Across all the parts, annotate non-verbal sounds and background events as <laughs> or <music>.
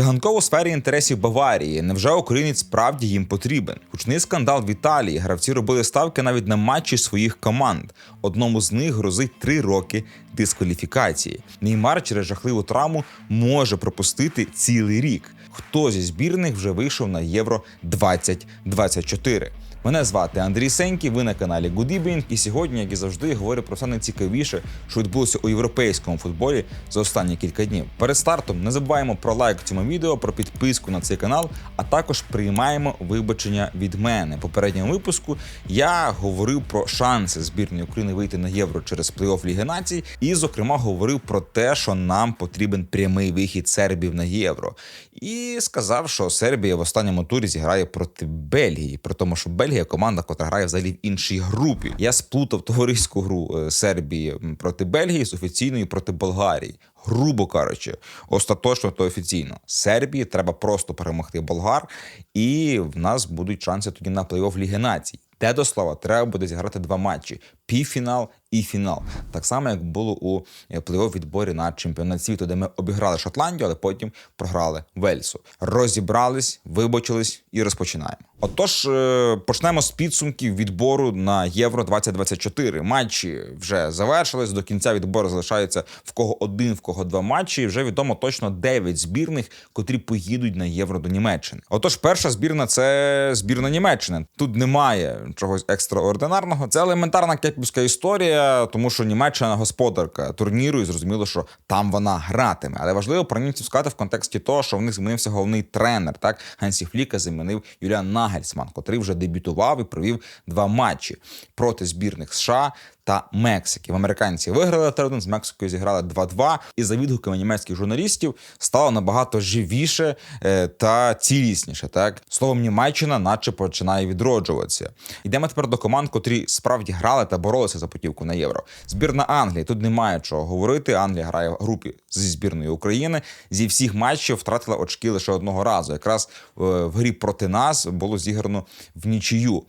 Циганков сфері інтересів Баварії. Невже українець справді їм потрібен? Гучний скандал в Італії. Гравці робили ставки навіть на матчі своїх команд. Одному з них грозить три роки дискваліфікації. Неймар через жахливу травму може пропустити цілий рік. Хто зі збірних вже вийшов на Євро 2024? Мене звати Андрій Сенький, ви на каналі Good Evening, і сьогодні, як і завжди, говорю про все найцікавіше, що відбулося у європейському футболі за останні кілька днів. Перед стартом не забуваємо про лайк цьому відео, про підписку на цей канал, а також приймаємо вибачення від мене. Попередньому випуску я говорив про шанси збірної України вийти на євро через плей-офф Ліги Націй, і, зокрема, говорив про те, що нам потрібен прямий вихід Сербів на євро. І сказав, що Сербія в останньому турі зіграє проти Бельгії, при тому, що Бельгія команда, яка грає взагалі в іншій групі. Я сплутав товариську гру е, Сербії проти Бельгії з офіційною проти Болгарії. Грубо кажучи, остаточно то офіційно. Сербії треба просто перемогти болгар, і в нас будуть шанси тоді на плей-офф Ліги Націй. Те до слова, треба буде зіграти два матчі: півфінал і фінал. Так само, як було у плей-офф відборі на чемпіонат світу, де ми обіграли Шотландію, але потім програли Вельсу. Розібрались, вибачились і розпочинаємо. Отож, е, почнемо з підсумків відбору на Євро 2024. Матчі вже завершились. До кінця відбору залишається в кого один, в кого два матчі. І вже відомо точно 9 збірних, котрі поїдуть на євро до Німеччини. Отож, перша збірна це збірна Німеччини. Тут немає чогось екстраординарного. Це елементарна кепівська історія, тому що Німеччина господарка турніру, і зрозуміло, що там вона гратиме. Але важливо про німців сказати в контексті того, що в них змінився головний тренер. Так Гансі Фліка замінив Юліан Нагельсман, котрий вже дебютував і провів два матчі проти збірних США. Та Мексики. В американці виграли 3-1, з Мексикою зіграли 2-2. І за відгуками німецьких журналістів стало набагато живіше е, та цілісніше. Так словом, Німеччина, наче починає відроджуватися. Йдемо тепер до команд, котрі справді грали та боролися за путівку на євро. Збірна Англії тут немає чого говорити. Англія грає в групі зі збірною України. Зі всіх матчів втратила очки лише одного разу. Якраз е, в грі проти нас було зіграно в нічию.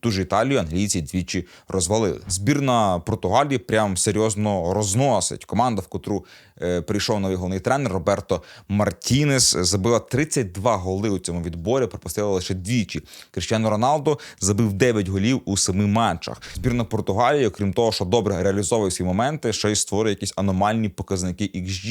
Ту ж Італію англійці двічі розвалили. Збірна Португалії прям серйозно розносить. Команда, в котру е, прийшов новий головний тренер Роберто Мартінес, забила 32 голи у цьому відборі, пропустила лише двічі. Кріштіано Роналдо забив 9 голів у семи матчах. Збірна Португалії, окрім того, що добре реалізовує свої моменти, ще й створює якісь аномальні показники XG.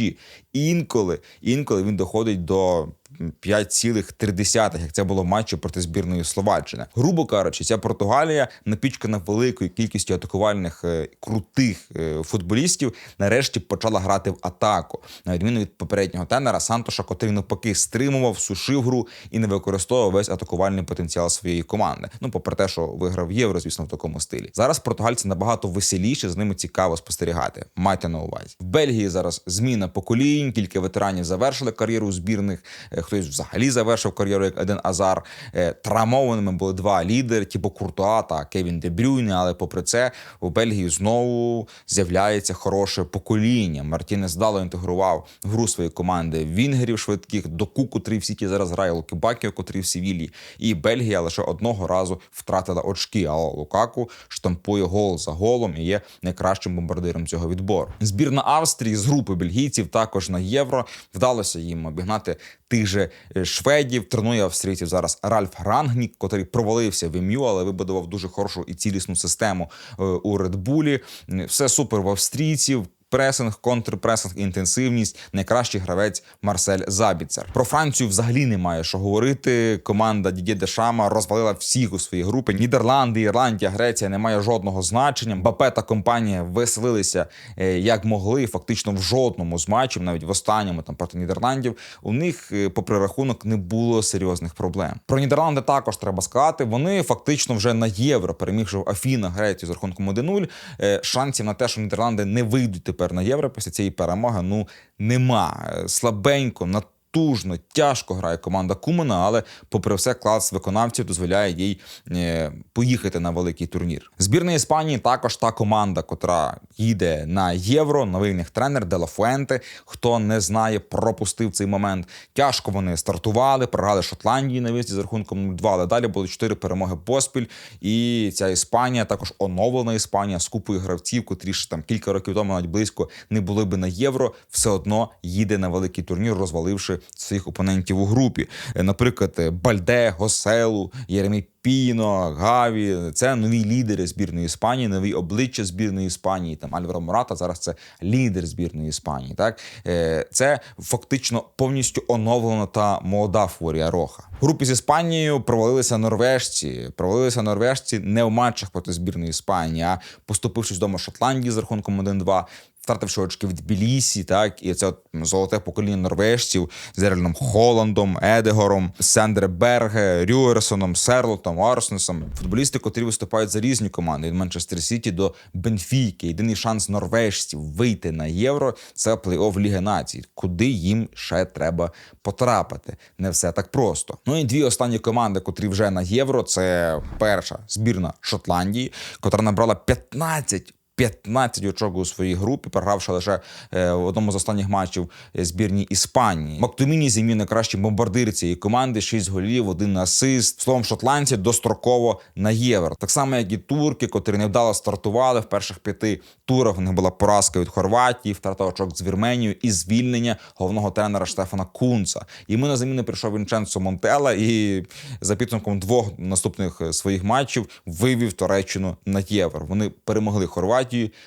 Інколи, інколи він доходить до 5,3, як це було в матчі проти збірної Словаччини. Грубо кажучи, ця Португалія напічкана великою кількістю атакувальних е, крутих е, футболістів. Нарешті почала грати в атаку. На відміну від попереднього тенера Сантоша, котрий навпаки стримував, сушив гру і не використовував весь атакувальний потенціал своєї команди. Ну, попри те, що виграв євро, звісно, в такому стилі. Зараз португальці набагато веселіші, з ними цікаво спостерігати. Майте на увазі в Бельгії. Зараз зміна поколінь, кілька ветеранів завершили кар'єру збірних. Хтось взагалі завершив кар'єру як Еден Азар. Е, Травмованими були два лідери, типу Куртуа та Кевін Дебрюйне. Але попри це у Бельгії знову з'являється хороше покоління. Мартінес дало інтегрував гру своєї команди вінгерів швидких, доку, котрий в Сіті зараз грає Лукібакіо, котрий в Севілії. І Бельгія лише одного разу втратила очки. А Лукаку штампує гол за голом і є найкращим бомбардиром цього відбору. Збірна Австрії з групи бельгійців також на євро вдалося їм обігнати тих же шведів. Тренує австрійців зараз Ральф Рангнік, котрий провалився в ім'ю, але вибудував дуже хорошу і цілісну систему е, у Редбулі. Все супер в австрійців. Пресинг, контрпресинг, інтенсивність, найкращий гравець Марсель Забіцер. Про Францію взагалі немає що говорити. Команда Дідє Дешама розвалила всіх у своїй групі. Нідерланди, Ірландія, Греція не має жодного значення. Бапе та компанія веселилися е, як могли. Фактично в жодному з матчів, навіть в останньому там проти Нідерландів, у них, е, попри рахунок, не було серйозних проблем. Про Нідерланди також треба сказати. Вони фактично вже на євро перемігши Афіна Грецію з рахунком 1-0. Е, Шансів на те, що Нідерланди не вийдуть тепер на євро після цієї перемоги ну нема. Слабенько, натужно, тяжко грає команда Кумана, але, попри все, клас виконавців дозволяє їй е, поїхати на великий турнір. Збірна Іспанії також та команда, котра їде на євро. Новий в них тренер Дела Фуенте. Хто не знає, пропустив цей момент. Тяжко вони стартували, програли Шотландії на виїзді з рахунком 2, але далі були 4 перемоги поспіль. І ця Іспанія, також оновлена Іспанія з купою гравців, котрі ж там кілька років тому навіть близько не були би на євро, все одно їде на великий турнір, розваливши своїх опонентів у групі. Е, Наприклад, е, Бальде, Госелу, Єремій Піно, Гаві це нові лідери збірної Іспанії, нові обличчя збірної Іспанії. Там Альваро Мората зараз це лідер збірної Іспанії. Так Е, це фактично повністю оновлена та молода Фурія Роха. Групі з Іспанією провалилися норвежці. Провалилися норвежці не в матчах проти збірної Іспанії, а поступившись вдома Шотландії з рахунком 1-2 втративши очки в Тбілісі, так і це от золоте покоління норвежців з Ерельном Холландом, Едегором, Сендре Берге, Рюерсоном, Серлотом, Арснесом. Футболісти, котрі виступають за різні команди від Манчестер Сіті до Бенфіки. Єдиний шанс норвежців вийти на євро це плей-офф Ліги Націй, куди їм ще треба потрапити. Не все так просто. Ну і дві останні команди, котрі вже на євро, це перша збірна Шотландії, котра набрала 15 15 очок у своїй групі, програвши лише е, в одному з останніх матчів е, збірній Іспанії. Мактоміні займів найкращий бомбардир цієї команди, 6 голів, один асист. Словом, шотландці достроково на євро. Так само, як і турки, котрі невдало стартували в перших п'яти турах. У них була поразка від Хорватії, втрата очок з Вірменією і звільнення головного тренера Штефана Кунца. Йому на заміну прийшов Вінченцо Монтела і за підсумком двох наступних своїх матчів вивів Туреччину на євро. Вони перемогли Хорватію,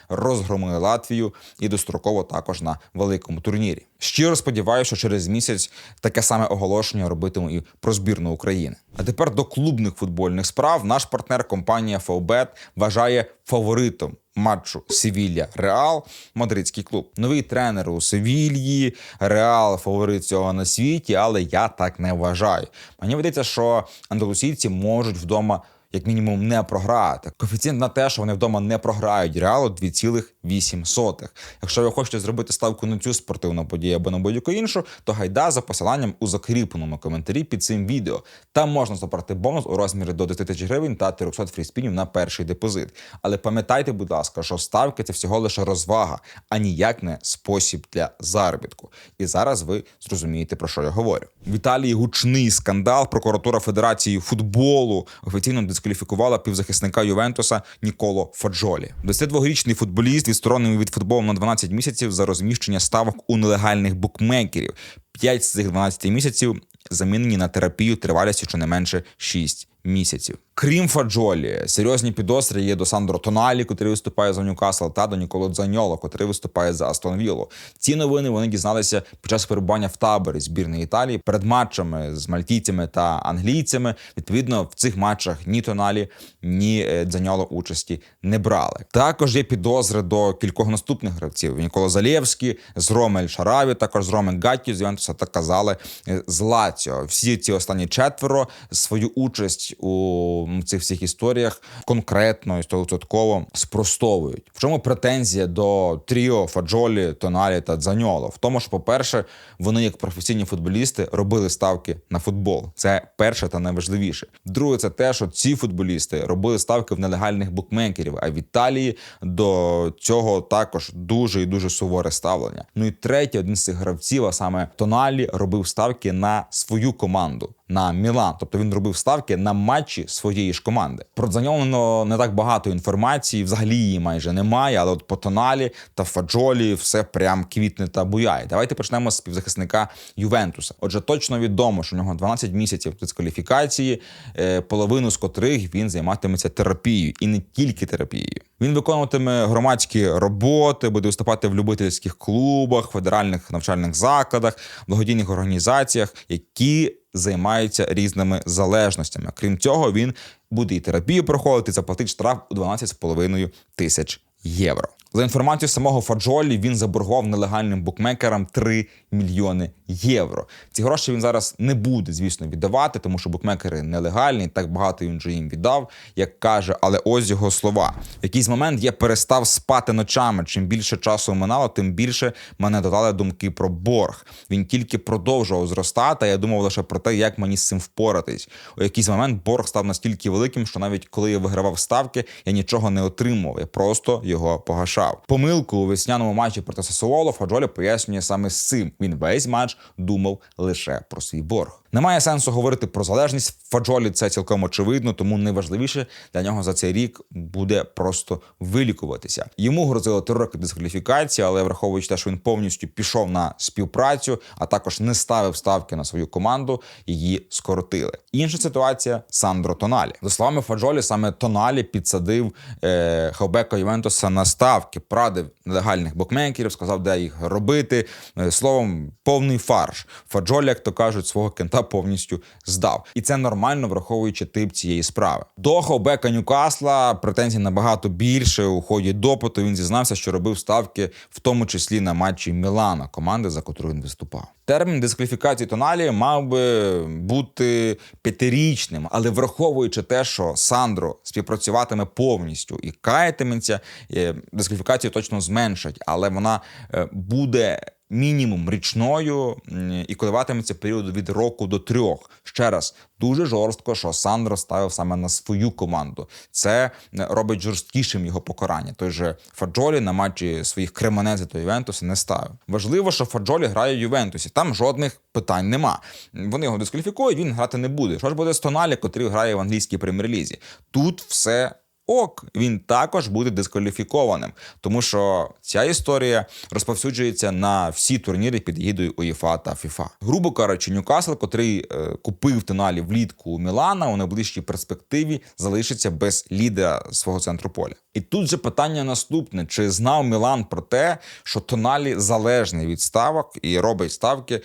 розгромили Латвію і достроково також на великому турнірі. Щиро сподіваюся, що через місяць таке саме оголошення робитиму і про збірну України. А тепер до клубних футбольних справ наш партнер компанія Фаубет вважає фаворитом матчу Севілля Реал мадридський клуб. Новий тренер у Севільї, Реал фаворит цього на світі, але я так не вважаю. Мені видається, що андалусійці можуть вдома. Як мінімум не програти. Коефіцієнт на те, що вони вдома не програють реалу 2,8. Якщо ви хочете зробити ставку на цю спортивну подію або на будь-яку іншу, то гайда за посиланням у закріпленому коментарі під цим відео. Там можна забрати бонус у розмірі до 10 тисяч гривень та 300 фріспінів на перший депозит. Але пам'ятайте, будь ласка, що ставки це всього лише розвага, а ніяк не спосіб для заробітку. І зараз ви зрозумієте про що я говорю. В Італії гучний скандал. Прокуратура Федерації футболу офіційно дискваліфікувала півзахисника Ювентуса Ніколо Фаджолі. 22-річний футболіст відсторонений від футболу на 12 місяців за розміщення ставок у нелегальних букмекерів. 5 з цих 12 місяців замінені на терапію тривалістю щонайменше 6 місяців. Крім Фаджолі, серйозні підозри є до Сандро Тоналі, котрий виступає за Ньюкасл, та до Ніколо Дзаньоло, котрий виступає за Астон Віллу. Ці новини вони дізналися під час перебування в таборі збірної Італії перед матчами з мальтійцями та англійцями. Відповідно, в цих матчах ні Тоналі, ні е, Дзаньоло участі не брали. Також є підозри до кількох наступних гравців: Ніколо Залєвський, Ромель Шараві, також з Роме Гатті з Ювентуса та казали е, з Лаціо. Всі ці останні четверо свою участь у цих всіх історіях конкретно і стовідсотково спростовують. В чому претензія до Тріо, Фаджолі, Тоналі та Дзаньоло? В тому, що, по-перше, вони, як професійні футболісти, робили ставки на футбол. Це перше та найважливіше. Друге, це те, що ці футболісти робили ставки в нелегальних букмекерів. А в Італії до цього також дуже і дуже суворе ставлення. Ну і третє, один з цих гравців, а саме Тоналі, робив ставки на свою команду. На Мілан, тобто він робив ставки на матчі своєї ж команди. Про Дзаньоло не так багато інформації, взагалі її майже немає. Але от по тоналі та Фаджолі все прям квітне та буяє. Давайте почнемо з півзахисника Ювентуса. Отже, точно відомо, що у нього 12 місяців дискваліфікації, е, половину з котрих він займатиметься терапією і не тільки терапією. Він виконуватиме громадські роботи, буде виступати в любительських клубах, федеральних навчальних закладах, благодійних організаціях, які займаються різними залежностями. Крім цього, він буде і терапію проходити, заплатить штраф у 12,5 тисяч євро. За інформацією самого Фаджолі, він заборгував нелегальним букмекерам 3 мільйони євро. Ці гроші він зараз не буде, звісно, віддавати, тому що букмекери нелегальні. Так багато він вже їм віддав, як каже. Але ось його слова: в якийсь момент я перестав спати ночами. Чим більше часу минало, тим більше мене додали думки про борг. Він тільки продовжував зростати. а Я думав лише про те, як мені з цим впоратись. У якийсь момент борг став настільки великим, що навіть коли я вигравав ставки, я нічого не отримував. Я просто його погашав. Програв. Помилку у весняному матчі проти Сасуоло Фаджолі пояснює саме з цим. Він весь матч думав лише про свій борг. Немає сенсу говорити про залежність Фаджолі. Це цілком очевидно, тому найважливіше для нього за цей рік буде просто вилікуватися. Йому грозило три роки дискваліфікації, але враховуючи те, що він повністю пішов на співпрацю, а також не ставив ставки на свою команду, її скоротили. Інша ситуація Сандро Тоналі. За словами Фаджолі, саме Тоналі підсадив е, хавбека Ювентуса на ставки, прадив нелегальних букмекерів, сказав, де їх робити. Е, Словом, повний фарш. Фаджолі, як то кажуть, свого кента повністю здав. І це нормально, враховуючи тип цієї справи. До хавбека Ньюкасла претензій набагато більше. У ході допиту він зізнався, що робив ставки, в тому числі на матчі Мілана, команди, за котру він виступав. Термін дискваліфікації Тоналі мав би бути п'ятирічним, але враховуючи те, що Сандро співпрацюватиме повністю і каятиметься, е, дискваліфікацію точно зменшать, але вона е, буде. Мінімум річною і коливатиметься період від року до трьох. Ще раз дуже жорстко, що Сандро ставив саме на свою команду. Це е, робить жорсткішим його покарання. Той же Фаджолі на матчі своїх Кремонези та Ювентуса не ставив. Важливо, що Фаджолі грає в Ювентусі. Там жодних питань нема. Вони його дискваліфікують, він грати не буде. Що ж буде з Тоналі, котрий грає в англійській прем'єр-лізі? Тут все ок, він також буде дискваліфікованим, тому що ця історія розповсюджується на всі турніри під егідою УЄФА та ФІФА. Грубо кажучи, Ньюкасл, котрий е, купив тоналі влітку у Мілана, у найближчій перспективі залишиться без лідера свого центру поля. І тут же питання наступне: чи знав Мілан про те, що тоналі залежний від ставок і робить ставки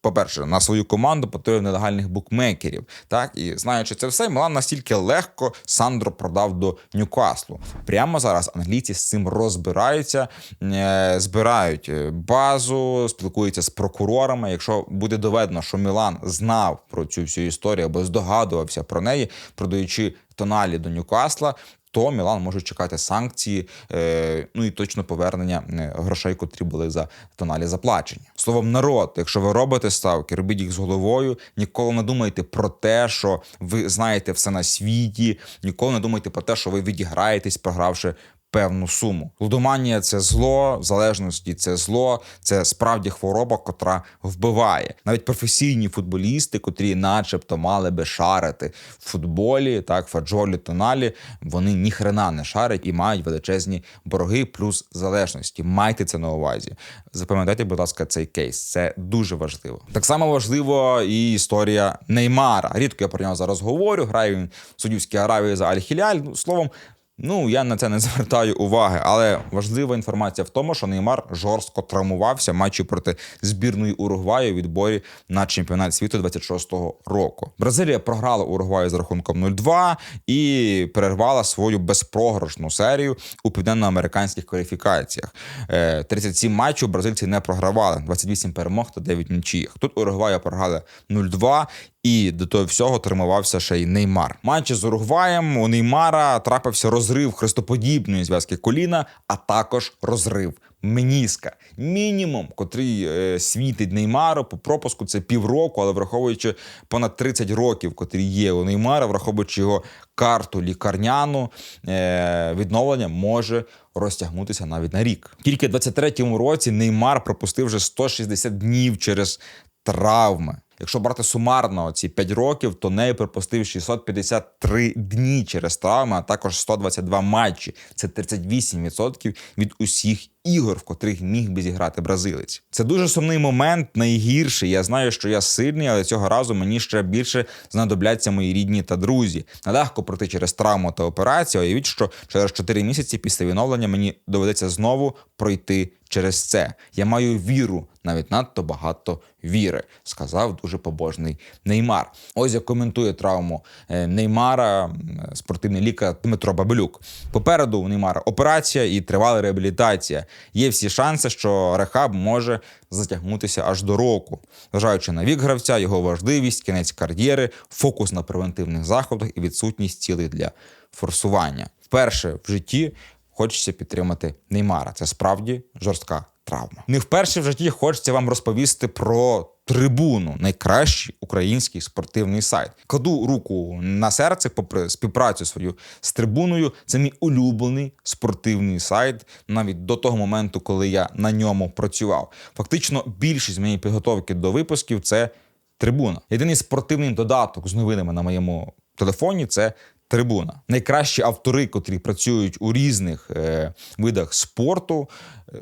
по-перше, на свою команду потрібно нелегальних букмекерів. Так і знаючи це все, Мілан настільки легко Сандро продав до Ньюкаслу. Прямо зараз англійці з цим розбираються, е, збирають е, базу, спілкуються з прокурорами. Якщо буде доведено, що Мілан знав про цю всю історію або здогадувався про неї, продаючи тоналі до Ньюкасла. То Мілан може чекати санкції, е, ну і точно повернення е, грошей, котрі були за тоналі заплачені. Словом, народ, якщо ви робите ставки, робіть їх з головою. Ніколи не думайте про те, що ви знаєте все на світі. Ніколи не думайте про те, що ви відіграєтесь, програвши певну суму. Лудоманія це зло, залежності це зло, це справді хвороба, котра вбиває. Навіть професійні футболісти, котрі, начебто, мали би шарити в футболі, так фаджолі, тоналі, вони ніхрена не шарять і мають величезні борги плюс залежності. Майте це на увазі. Запам'ятайте, будь ласка, цей кейс. Це дуже важливо. Так само важливо і історія Неймара. Рідко я про нього зараз говорю. Грає він в Судівській Аравії за Аль-Хіляль. Ну, словом. Ну, я на це не <laughs> звертаю уваги, але важлива інформація в тому, що Неймар жорстко травмувався в матчі проти збірної Уругваю у відборі на чемпіонат світу 26-го року. Бразилія програла Уругваю з рахунком 0-2 і перервала свою безпрограшну серію у південноамериканських кваліфікаціях. Е, 37 матчів бразильці не програвали, 28 перемог та 9 нічиїх. Тут Уругваю програли 0-2 і до того всього тримувався ще й Неймар. Матчі з Уругваєм у Неймара трапився розрив хрестоподібної зв'язки коліна, а також розрив меніска. Мінімум, котрий е, світить Неймару по пропуску, це півроку, але враховуючи понад 30 років, котрі є у Неймара, враховуючи його карту лікарняну, е, відновлення може розтягнутися навіть на рік. Тільки в 23-му році Неймар пропустив вже 160 днів через травми. Якщо брати сумарно ці 5 років, то нею пропустив 653 дні через травми, а також 122 матчі. Це 38% від усіх ігор, в котрих міг би зіграти бразилець. Це дуже сумний момент, найгірший. Я знаю, що я сильний, але цього разу мені ще більше знадобляться мої рідні та друзі. Нелегко пройти через травму та операцію. Уявіть, що через 4 місяці після відновлення мені доведеться знову пройти через це. Я маю віру, навіть надто багато віри, сказав дуже побожний Неймар. Ось як коментує травму е, Неймара, спортивний лікар Дмитро Бабелюк. Попереду у Неймара операція і тривала реабілітація. Є всі шанси, що рехаб може затягнутися аж до року, зважаючи на вік гравця, його важливість, кінець кар'єри, фокус на превентивних заходах і відсутність цілей для форсування. Вперше в житті хочеться підтримати Неймара. Це справді жорстка травма. Не вперше в житті хочеться вам розповісти про Трибуну найкращий український спортивний сайт. Кладу руку на серце, попри співпрацю свою з трибуною. Це мій улюблений спортивний сайт, навіть до того моменту, коли я на ньому працював. Фактично, більшість моєї підготовки до випусків це трибуна. Єдиний спортивний додаток з новинами на моєму телефоні це трибуна. Найкращі автори, котрі працюють у різних е, видах спорту,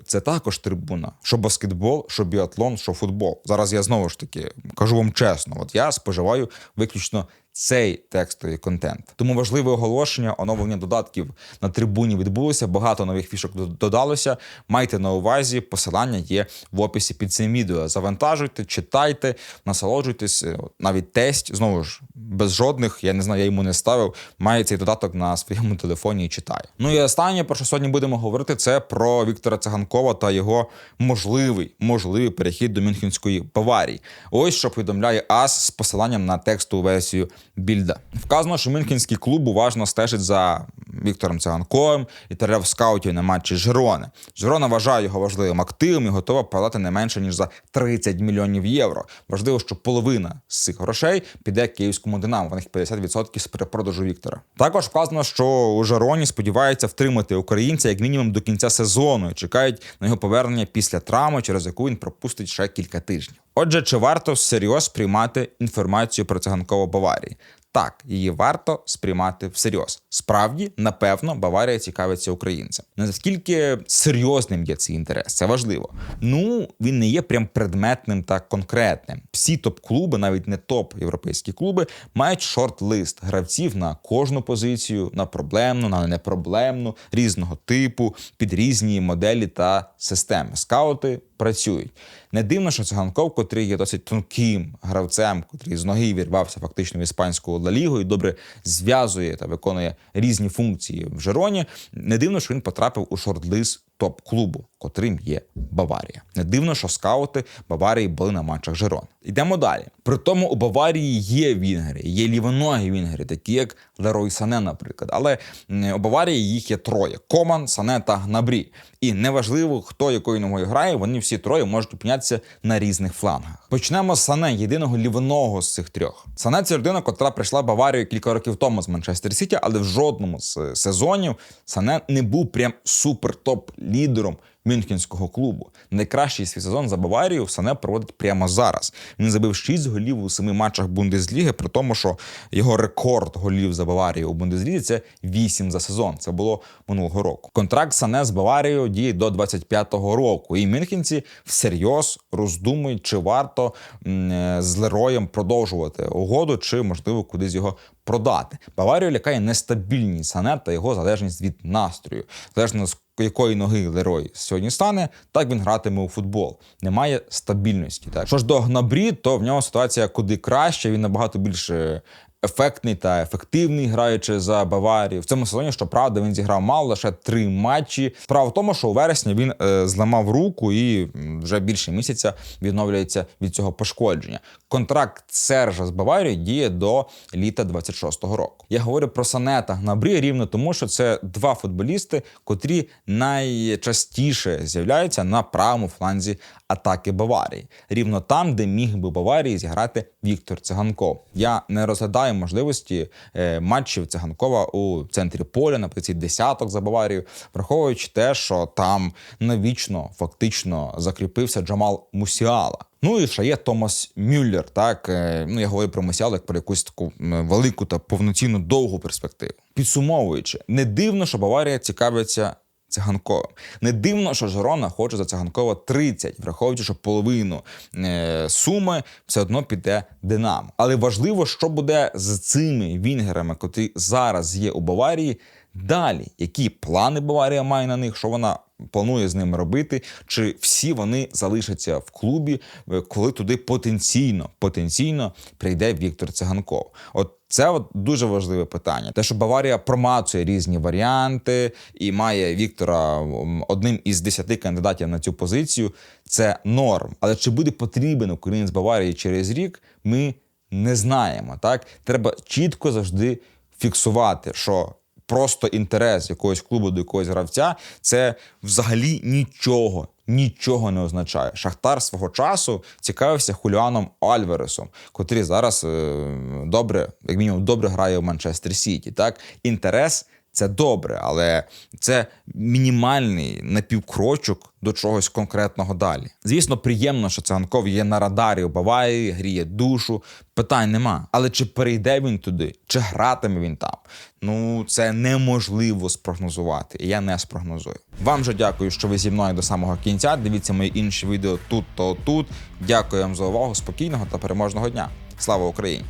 це також трибуна. Що баскетбол, що біатлон, що футбол. Зараз я знову ж таки кажу вам чесно: от я споживаю виключно цей текстовий контент. Тому важливе оголошення, оновлення додатків на трибуні відбулося. Багато нових фішок до- додалося. Майте на увазі, посилання є в описі під цим відео. Завантажуйте, читайте, насолоджуйтесь. Е, Навіть тесть знову ж без жодних, я не знаю, я йому не ставив. Має цей додаток на своєму телефоні і читає. Ну і останнє, про що сьогодні будемо говорити, це про Віктора Циганкова та його можливий можливий перехід до Мюнхенської Баварії. Ось що повідомляє АС з посиланням на текстову версію Більда. Вказано, що Мюнхенський клуб уважно стежить за Віктором Циганковим і терев скаутів на матчі Жирони. Жирона вважає його важливим активом і готова подати не менше ніж за 30 мільйонів євро. Важливо, що половина з цих грошей піде київському динамо. В них 50% з перепродажу Віктора. Також вказано, що у Жироні сподіваються втримати українця як мінімум до кінця сезону. і Чекають на його повернення після травми, через яку він пропустить ще кілька тижнів. Отже, чи варто всерйоз приймати інформацію про циганкову Баварії? Так, її варто сприймати всерйоз. Справді, напевно, Баварія цікавиться українцям. Наскільки серйозним є цей інтерес, це важливо. Ну він не є прям предметним та конкретним. Всі топ-клуби, навіть не топ-європейські клуби, мають шорт-лист гравців на кожну позицію, на проблемну, на непроблемну, різного типу, під різні моделі та системи. Скаути працюють. Не дивно, що циганков, котрий є досить тонким гравцем, котрий з ноги вірвався фактично в іспанську Лігу добре зв'язує та виконує різні функції в Жероні. Не дивно, що він потрапив у шорт-лист топ-клубу, котрим є Баварія. Не дивно, що скаути Баварії були на матчах Жерон. Йдемо далі. При тому у Баварії є вінгери, є лівоногі вінгери, такі як Лерой Сане, наприклад. Але у Баварії їх є троє: Коман, Сане та Гнабрі. І неважливо, хто якою ногою грає, вони всі троє можуть опинятися на різних флангах. Почнемо з Сане, єдиного лівоного з цих трьох. Сане це людина, котра прийшла Баварію кілька років тому з Манчестер Сіті, але в жодному з е, сезонів Сане не був прям супер-топ лідером Мюнхенського клубу. Найкращий свій сезон за Баварію Сане проводить прямо зараз. Він забив 6 голів у 7 матчах Бундесліги, при тому, що його рекорд голів за Баварію у Бундеслізі це 8 за сезон. Це було минулого року. Контракт Сане з Баварією діє до 25-го року. І Мюнхенці всерйоз роздумують, чи варто е, з Лероєм продовжувати угоду, чи можливо кудись його продати. Баварію лякає нестабільність Сане та його залежність від настрою. Залежно з якої ноги Лерой сьогодні стане, так він гратиме у футбол. Немає стабільності. Так що ж до Гнабрі, то в нього ситуація куди краще. Він набагато більше ефектний та ефективний, граючи за Баварію. В цьому сезоні, щоправда, він зіграв мало лише три матчі. Справа в тому, що у вересні він е, зламав руку і вже більше місяця відновлюється від цього пошкодження. Контракт Сержа з Баварією діє до літа 26-го року. Я говорю про Сане та Гнабрі рівно тому, що це два футболісти, котрі найчастіше з'являються на правому фланзі атаки Баварії, рівно там, де міг би Баварії зіграти Віктор Циганков. Я не розглядаю можливості е, матчів Циганкова у центрі поля на позиції десяток за Баварію, враховуючи те, що там навічно фактично закріпився Джамал Мусіала. Ну і ще є Томас Мюллер. Так Е, ну я говорю про Мусіалу як про якусь таку велику та повноцінну довгу перспективу. Підсумовуючи, не дивно, що Баварія цікавиться Циганковим. Не дивно, що Жирона хоче за Циганкова 30, враховуючи, що половину е, суми все одно піде Динамо. Але важливо, що буде з цими вінгерами, котрі зараз є у Баварії. Далі, які плани Баварія має на них, що вона планує з ними робити, чи всі вони залишаться в клубі, е, коли туди потенційно потенційно прийде Віктор Циганков. От це от дуже важливе питання. Те, що Баварія промацує різні варіанти і має Віктора одним із десяти кандидатів на цю позицію, це норм. Але чи буде потрібен українець Баварії через рік, ми не знаємо. Так треба чітко завжди фіксувати, що просто інтерес якогось клубу до якогось гравця це взагалі нічого нічого не означає. Шахтар свого часу цікавився Хуліаном Альвересом, котрий зараз е, добре, як мінімум, добре грає в Манчестер Сіті. Так, інтерес. Це добре, але це мінімальний напівкрочок до чогось конкретного далі. Звісно, приємно, що циганков є на радарі у Баварії, гріє душу. Питань нема. Але чи перейде він туди, чи гратиме він там? Ну це неможливо спрогнозувати. І я не спрогнозую. Вам же дякую, що ви зі мною до самого кінця. Дивіться мої інші відео тут та тут. Дякую вам за увагу. Спокійного та переможного дня. Слава Україні!